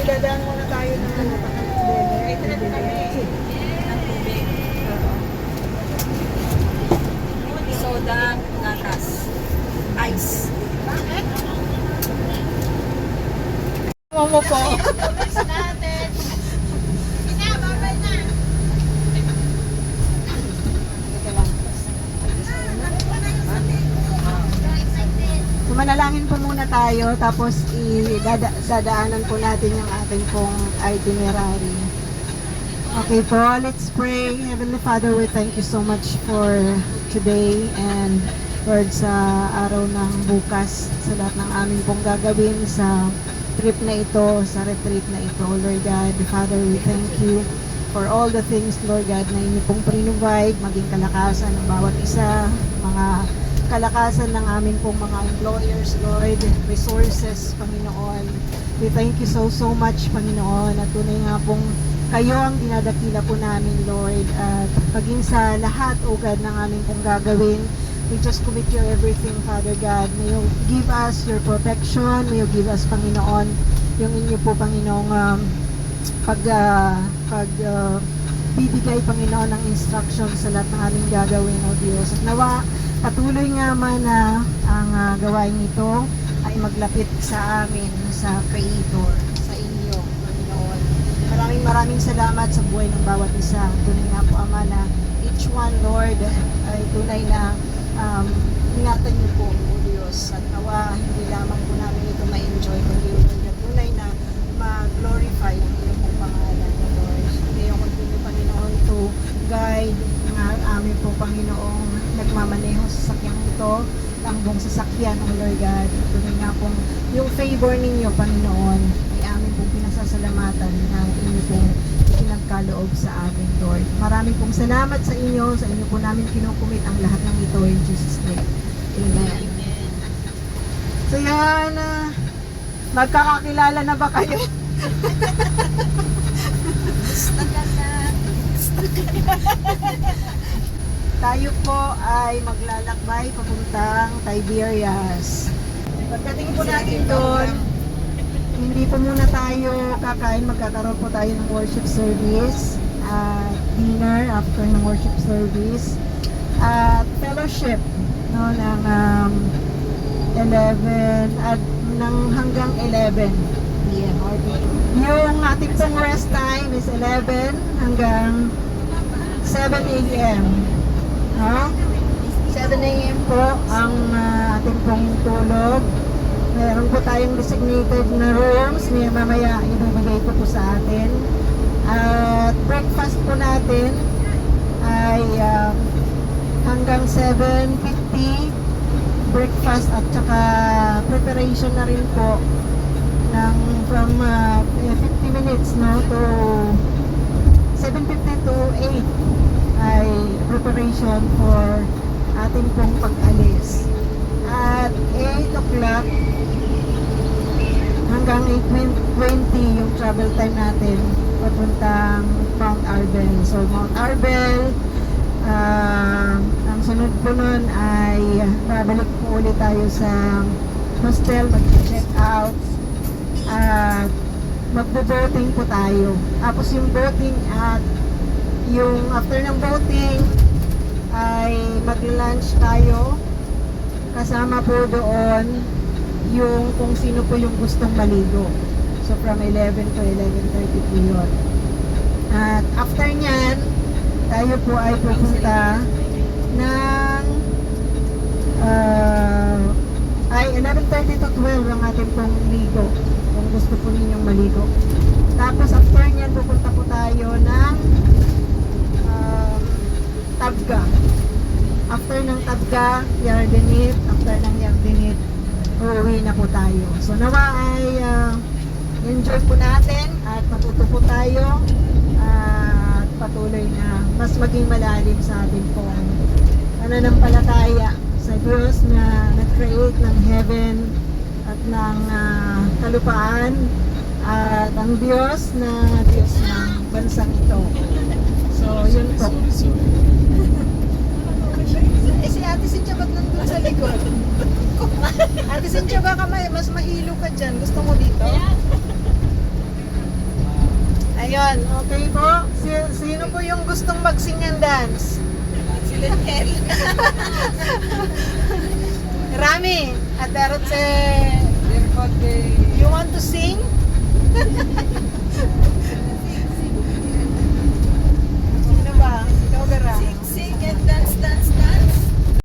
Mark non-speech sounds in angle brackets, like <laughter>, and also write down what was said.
Idadaan muna tayo ng ano, Ay, trip kami. Ng tubig. Soda, gatas. Ice. Momo po. So, manalangin po muna tayo, tapos idadaanan po natin yung ating pong itinerary. Okay po, let's pray. Heavenly Father, we thank you so much for today and Lord sa araw ng bukas sa lahat ng aming pong gagawin sa trip na ito, sa retreat na ito. Lord God, Father, we thank you for all the things, Lord God, na inyo pong prinovide, maging kalakasan ng bawat isa, mga kalakasan ng aming pong mga employers, Lord, resources, Panginoon. We thank you so, so much, Panginoon, at tunay nga pong kayo ang dinadakila po namin, Lord, at paging sa lahat, O God, ng aming pong gagawin, we just commit your everything, Father God. May you give us your protection, may you give us, Panginoon, yung inyo po, Panginoong, um, pag, ah, pag, ah, bibigay, Panginoon, ng instruction sa lahat ng aming gagawin, O Diyos. At nawa, patuloy nga man na ang ah, gawain ito ay maglapit sa amin, sa Creator, sa inyo, Panginoon. Maraming maraming salamat sa buhay ng bawat isa. Tunay nga po, Ama, na each one, Lord, ay tunay na um, ingatan niyo po, O Diyos. At nawa, hindi lamang po namin ito ma-enjoy, kundi Lord, na tunay na ma-glorify ang iyong pong pangalan, O Lord. Hindi yung continue, Panginoon, to guide ng aming po, Panginoong nagmamaneho sa sakyang ito, ang buong sasakyan, O Lord God. Tunay nga pong yung favor ninyo, Panginoon, ay amin pong pinasasalamatan na inyo pong pinagkaloob sa amin, Lord. Maraming pong salamat sa inyo, sa inyo po namin kinukumit ang lahat ng ito in Jesus' name. Amen. So yan, ah, magkakakilala na ba kayo? <laughs> Tayo po ay maglalakbay papuntang Tiberias. Pagdating po natin doon, hindi po muna tayo kakain, magkakaroon po tayo ng worship service, at dinner after ng worship service, at fellowship no, ng um, 11, at ng hanggang 11 p.m. or p.m. Yung ating pong rest time is 11 hanggang 7 a.m. No? 7 a.m. po ang ah, ating pong tulog. Meron po tayong designated na rooms. May mamaya ibibigay ko po sa atin. At breakfast po natin ay ah, hanggang 7.50 breakfast at saka preparation na rin po ng from ah, 50 minutes no to 7.50 to 8 ay preparation for ating pong pag-alis. At 8 o'clock hanggang 8.20 yung travel time natin papuntang Mount Arbel. So Mount Arbel, ah, ang sunod po nun ay babalik po ulit tayo sa hostel, mag-check out at magbo-boating po tayo. Tapos yung boating at yung after ng boating ay mag-lunch tayo kasama po doon yung kung sino po yung gustong maligo. So from 11 to 11.30 po yun. At after nyan, tayo po ay pupunta ng ah, ay 11.30 to 12 ang ating pong ligo kung gusto po ninyong maligo. Tapos after nyan, pupunta po tayo ng um, Tabga. After ng Tabga, Yardenit. After ng Yardenit, uuwi na po tayo. So nawa ay ah, enjoy po natin at matuto po tayo at patuloy na mas maging malalim sa ating pong pananampalataya sa Diyos na nag-create ng heaven at ng ah, kalupaan at ang Diyos na Diyos ng bansang ito. So, yun po. <laughs> eh, si Ate Cynthia ba't nandun sa likod? <laughs> Ate Cynthia, baka may, mas mahilo ka dyan. Gusto mo dito? Ayun, okay po. Si- sino po yung gustong mag-sing and dance? Si Lenel. <laughs> Rami, at you want to